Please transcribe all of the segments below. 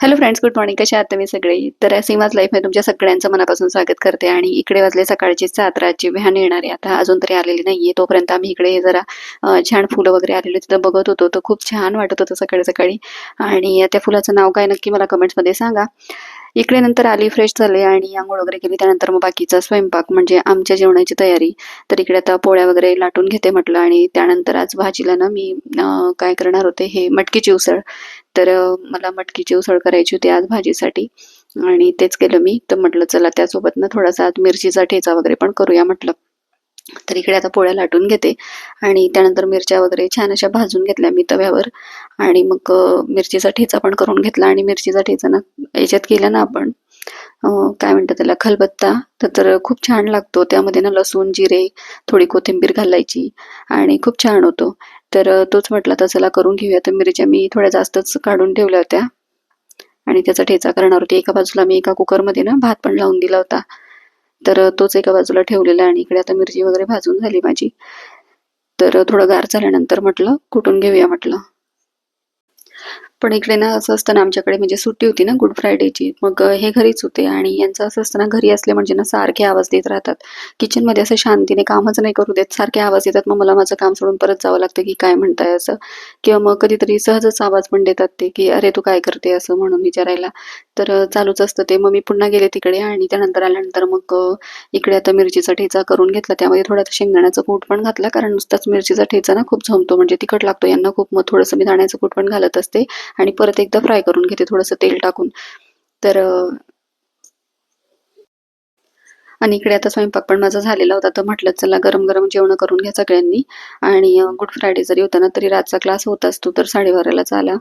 Hello friends good morning कसे आहात तुम्ही सगळे? तर सीमाज लाईफमध्ये तुमच्या सगळ्यांचं मनापासून स्वागत करते आणि इकडे वाजले सकाळची सात रातची व्हॅन येणार आहे. आता अजून तरी आलेली नाहीये तोपर्यंत आम्ही इकडे जरा छान फुलं वगैरे आलेली तिथं बघत होतो. तर खूप छान वाटत होतं सकाळी सकाळी. आणि त्या फुलाचं नाव काय नक्की मला कमेंट्समध्ये सांगा. इकडे नंतर आली फ्रेश झाले आणि आंघोळ वगैरे केली. त्यानंतर मग बाकीचा स्वयंपाक म्हणजे आमच्या जेवणाची तयारी. तर इकडे आता पोळ्या वगैरे लाटून घेते म्हटलं आणि त्यानंतर आज भाजीला ना मी काय करणार होते हे मटकीची उसळ. तर मला मटकीची उसळ करायची होती आज भाजीसाठी. आणि तेच केलं मी. तर म्हटलं चला त्यासोबत ना थोडासा आज मिरचीचा ठेचा वगैरे पण करूया म्हटलं. तर इकडे आता पोळ्या लाटून घेते. आणि त्यानंतर मिरच्या वगैरे छान अशा भाजून घेतल्या मी तव्यावर. आणि मग मिरचीचा ठेचा पण करून घेतला. आणि मिरचीचा ठेचा ना याच्यात केला ना आपण काय म्हणतात त्याला खलबत्ता. तर तर खूप छान लागतो. त्यामध्ये ना लसूण जिरे थोडी कोथिंबीर घालायची. आणि खूप छान होतो. तर तोच म्हटला तर चला करून घेऊया. तर मिरच्या मी थोड्या जास्तच काढून ठेवल्या होत्या. आणि त्याचा ठेचा करणार होती एका बाजूला मी एका कुकरमध्ये ना भात पण लावून दिला होता. तर तोच एका बाजूला ठेवलेला आणि इकडे आता मिरची वगैरे भाजून झाली माझी तर थोडं गार झाल्यानंतर म्हटलं कुटून घेऊया म्हटलं? पण इकडे ना असं असतं ना आमच्याकडे म्हणजे सुट्टी होती ना गुड फ्रायडेची मग हे घरीच होते आणि यांचं असं असतं ना घरी असले म्हणजे ना सारखे आवाज देत राहतात. किचनमध्ये असं शांतीने कामच नाही करू देत सारखे आवाज येतात मग मला माझं काम सोडून परत जावं लागतं की काय म्हणताय असं. किंवा मग कधीतरी सहजच आवाज पण देतात ते की अरे तू काय करते असं म्हणून विचारायला. तर चालूच असतं ते. मग मी पुन्हा गेले तिकडे आणि त्यानंतर आल्यानंतर मग इकडे आता मिरचीचा ठेचा करून घेतला. त्यामध्ये थोडासा शेंगदाण्याचं कूट पण घातला कारण नुसताच मिरचीचा ठेचा ना खूप झमतो म्हणजे तिखट लागतो यांना खूप. मग थोडंसं मी दाण्याचं कूट पण घालत असते. आणि परत एकदा फ्राय करून घेते थोडंसं तेल टाकून. तर आणि इकडे आता स्वयंपाक पण माझा झालेला होता तर म्हटलं चला गरम गरम जेवण करून घ्या सगळ्यांनी. आणि गुड फ्रायडे जरी होता ना तरी रातचा क्लास होत असतो तर साडेबारालाच आला.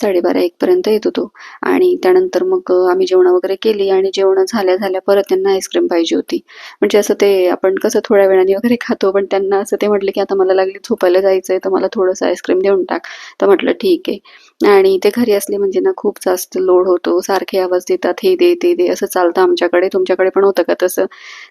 साडेबारा एक पर्यंत येत होतो. आणि त्यानंतर मग आम्ही जेवण वगैरे केली आणि जेवण झाल्या झाल्या परत त्यांना आईस्क्रीम पाहिजे होती. म्हणजे असं ते आपण कसं थोड्या वेळाने वगैरे खातो पण त्यांना असं ते म्हटलं की आता मला लागली झोपायला जायचंय तर मला थोडंसं आईस्क्रीम देऊन टाक. तर म्हटलं ठीक आहे. आणि ते घरी असले म्हणजे ना खूप जास्त लोड होतो सारखे आवाज देतात हे दे ते दे असं चालतं आमच्याकडे तुमच्याकडे पण होतं का तसं?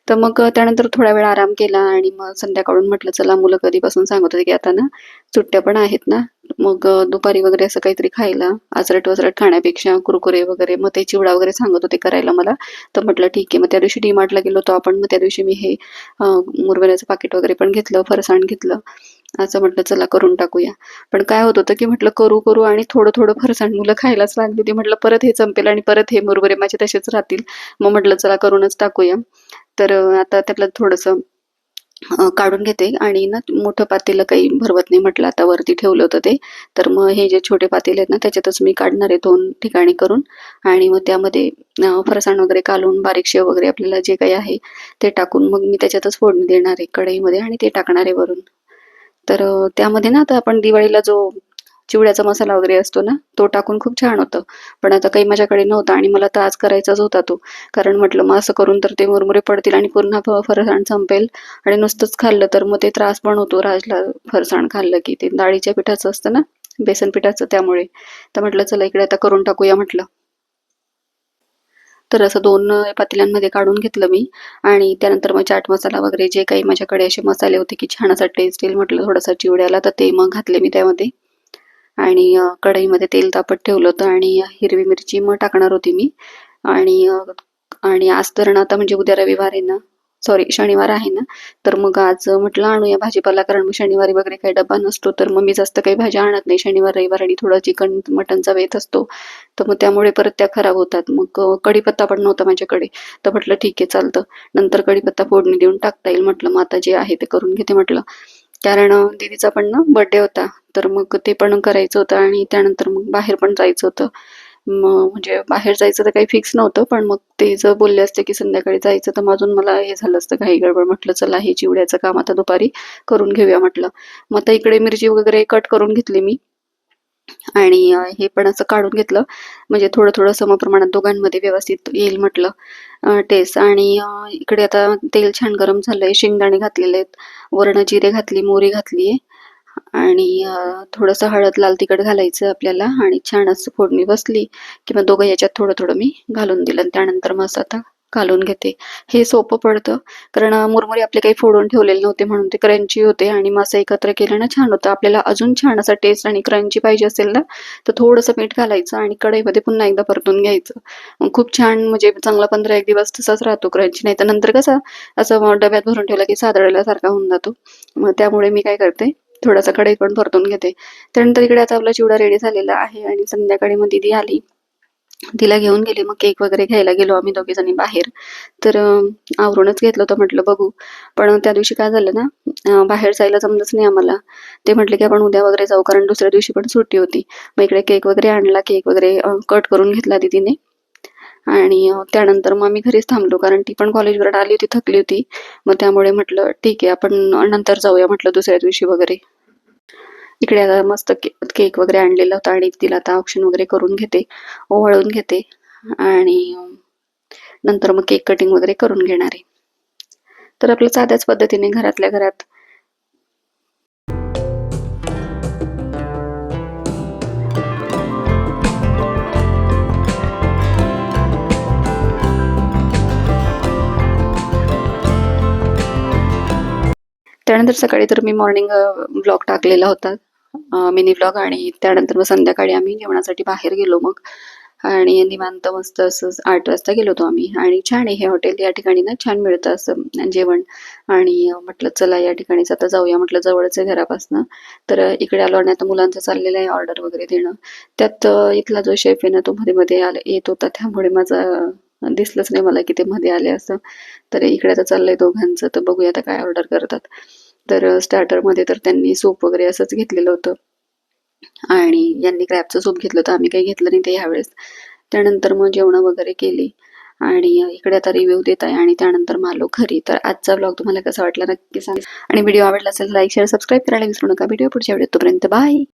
तर मग त्यानंतर थोडा वेळ आराम केला आणि मग संध्याकाळून म्हटलं चला मुलं कधीपासून सांगत होते की आता ना सुट्ट्या पण आहेत ना मग दुपारी वगैरे असं काहीतरी खायला आजरट वजरट खाण्यापेक्षा कुरकुरे वगैरे मग ते चिवडा वगैरे सांगत होते करायला मला. तर म्हटलं ठीक आहे. मग त्या दिवशी डीमार्टला गेलो होतो आपण. मग त्या दिवशी मी हे अं, पाकिट वगैरे पण घेतलं फरसाण घेतलं. असं म्हटलं चला करून टाकूया. पण काय होत होतं की म्हटलं करू करू आणि थोडं थोडं फरसाण मुलं खायलाच लागली होती. म्हटलं परत हे चंपेल आणि परत हे मुरवरे माझे तसेच राहतील. मग म्हटलं चला करूनच टाकूया. तर आता त्यातलं थोडंसं काढून घेते. आणि ना मोठं पातेलं काही भरवत नाही म्हटलं आता वरती ठेवलं होतं ते. तर मग हे जे छोटे पातेले आहेत ना त्याच्यातच मी काढणार आहे दोन ठिकाणी करून. आणि मग त्यामध्ये फरसाण वगैरे कालून बारीक शेव वगैरे आपल्याला जे काही आहे ते टाकून मग मी त्याच्यातच फोडणी देणार आहे कढईमध्ये आणि ते टाकणार आहे वरून. तर त्यामध्ये ना आता आपण दिवाळीला जो चिवड्याचा मसाला वगैरे असतो ना तो टाकून खूप छान होतं. पण आता काही माझ्याकडे नव्हता आणि मला तर आज करायचाच होता तो. कारण म्हटलं मग असं करून तर ते मुरमुरे पडतील आणि पूर्ण फ- फरसाण संपेल. आणि नुसतंच खाल्लं तर मग ते त्रास पण होतो. राजला फरसाण खाल्लं की ते डाळीच्या पिठाचं असतं ना बेसन पिठाचं त्यामुळे. तर म्हटलं चला इकडे आता करून टाकूया म्हटलं. तर असं दोन पातेल्यांमध्ये काढून घेतलं मी. आणि त्यानंतर मग चाट मसाला वगैरे जे काही माझ्याकडे असे मसाले होते की छान असा टेस्ट येईल म्हटलं थोडासा चिवड्याला. तर ते मग घातले मी त्यामध्ये. आणि कढईमध्ये तेल तापत ठेवलं होतं आणि हिरवी मिरची मग टाकणार होती मी. आणि आणि आज तर ना आता म्हणजे उद्या रविवार आहे ना सॉरी शनिवार आहे ना तर मग आज म्हटलं आणूया भाजीपाला कारण मग शनिवारी वगैरे काही डबा नसतो तर मग मी जास्त काही भाज्या आणत नाही. शनिवार रविवार आणि थोडं चिकन मटनचा वेत असतो तर मग त्यामुळे परत त्या खराब होतात. मग कढीपत्ता पण नव्हता माझ्याकडे तर म्हटलं ठीक आहे चालतं. नंतर कढीपत्ता फोडणी देऊन टाकता येईल म्हटलं मग आता जे आहे ते करून घेते म्हटलं. कारण दिदीचा पण ना बर्थडे होता तर मग ते पण करायचं होतं आणि त्यानंतर मग बाहेर पण जायचं होतं. मग म्हणजे बाहेर जायचं तर काही फिक्स नव्हतं पण मग ते जर बोलले असते की संध्याकाळी जायचं तर माझून अजून मला हे झालं असतं काही गडबड. म्हटलं चला हे चिवड्याचं काम आता दुपारी करून घेऊया म्हटलं. मग आता इकडे मिरची वगैरे कट करून घेतली मी. आणि हे पण असं काढून घेतलं. म्हणजे थोडं थोडं समप्रमाणात दोघांमध्ये व्यवस्थित येईल म्हटलं. टेस्ट आणि इकडे आता तेल छान गरम झालंय. शेंगदाणे घातलेले आहेत. वरण जिरे घातली मोहरी घातली आणि थोडंसं हळद लाल तिखट घालायचं आपल्याला आणि छान असं फोडणी बसली की मग दोघं याच्यात थोडं थोडं मी घालून दिलं आणि त्यानंतर मग असं आता घालून घेते. हे सोपं पडतं कारण मुरमुरे आपले काही फोडून ठेवलेले नव्हते म्हणून ते क्रंची होते आणि मग असं एकत्र केलं ना छान होतं. आपल्याला अजून छान असा टेस्ट आणि क्रंची पाहिजे असेल ना तर थोडंसं मीठ घालायचं आणि कढईमध्ये पुन्हा एकदा परतून घ्यायचं. खूप छान म्हणजे चांगला पंधरा एक दिवस तसाच राहतो क्रंची नाही तर नंतर कसं असं डब्यात भरून ठेवला की सादळल्यासारखा होऊन जातो. मग त्यामुळे मी काय करते थोडासा कढई पण परतून घेते. त्यानंतर इकडे आता आपला चिवडा रेडी झालेला आहे आणि संध्याकाळी मग दिदी आली. तिला घेऊन गेली. मग केक वगैरे घ्यायला गेलो आम्ही दोघी जणी बाहेर. तर आवरूनच घेतलं होतं म्हटलं बघू. पण त्या दिवशी काय झालं ना बाहेर जायला जमलंच नाही आम्हाला. ते म्हटले की आपण उद्या वगैरे जाऊ कारण दुसऱ्या दिवशी पण सुट्टी होती. मग इकडे केक वगैरे आणला. केक वगैरे कट करून घेतला दिदीने. आणि त्यानंतर मग आम्ही घरीच थांबलो कारण ती पण कॉलेजवर आली होती थकली होती. मग त्यामुळे म्हटलं ठीक आहे आपण नंतर जाऊया म्हटलं दुसऱ्या दिवशी वगैरे. इकडे आता मस्त केक वगैरे आणलेला होता आणि तिला आता ऑप्शन वगैरे करून घेते ओवाळून घेते आणि नंतर मग केक कटिंग वगैरे करून घेणार आहे. तर आपलं साध्याच पद्धतीने घरातल्या घरात त्यानंतर सकाळी तर मी मॉर्निंग ब्लॉग टाकलेला होता. मिनी ब्लॉग आणि त्यानंतर मग संध्याकाळी आम्ही जेवणासाठी बाहेर गेलो मग. आणि निवांत मस्त असं आठ वाजता गेलो होतो आम्ही. आणि छान आहे हे हॉटेल या ठिकाणी ना छान मिळतं असं जेवण. आणि म्हटलं चला या ठिकाणीच आता जाऊया म्हटलं जवळच आहे घरापासनं. तर इकडे आलो आणि आता मुलांचं चाललेलं आहे ऑर्डर वगैरे देणं. त्यात इथला जो शेफ आहे ना तो मध्ये मध्ये आला येत होता. त्यामुळे माझा दिसलंच नाही मला की ते मध्ये आले असं. तर इकडे आता चाललंय दोघांचं तर बघूया आता काय ऑर्डर करतात. तर स्टार्टरमध्ये तर त्यांनी सूप वगैरे असंच घेतलेलं होतं. आणि यांनी क्रॅबचं सूप घेतलं होतं. आम्ही काही घेतलं नाही ते ह्यावेळेस. त्यानंतर मग जेवणं वगैरे केली. आणि इकडे आता रिव्ह्यू देत आहे. आणि त्यानंतर मग आलो घरी. तर आजचा ब्लॉग तुम्हाला कसा वाटला नक्की सांगा. आणि व्हिडिओ आवडला असेल लाईक शेअर सबस्क्राईब करायला विसरू नका. व्हिडिओ पुढच्या व्हिडिओ तोपर्यंत बाय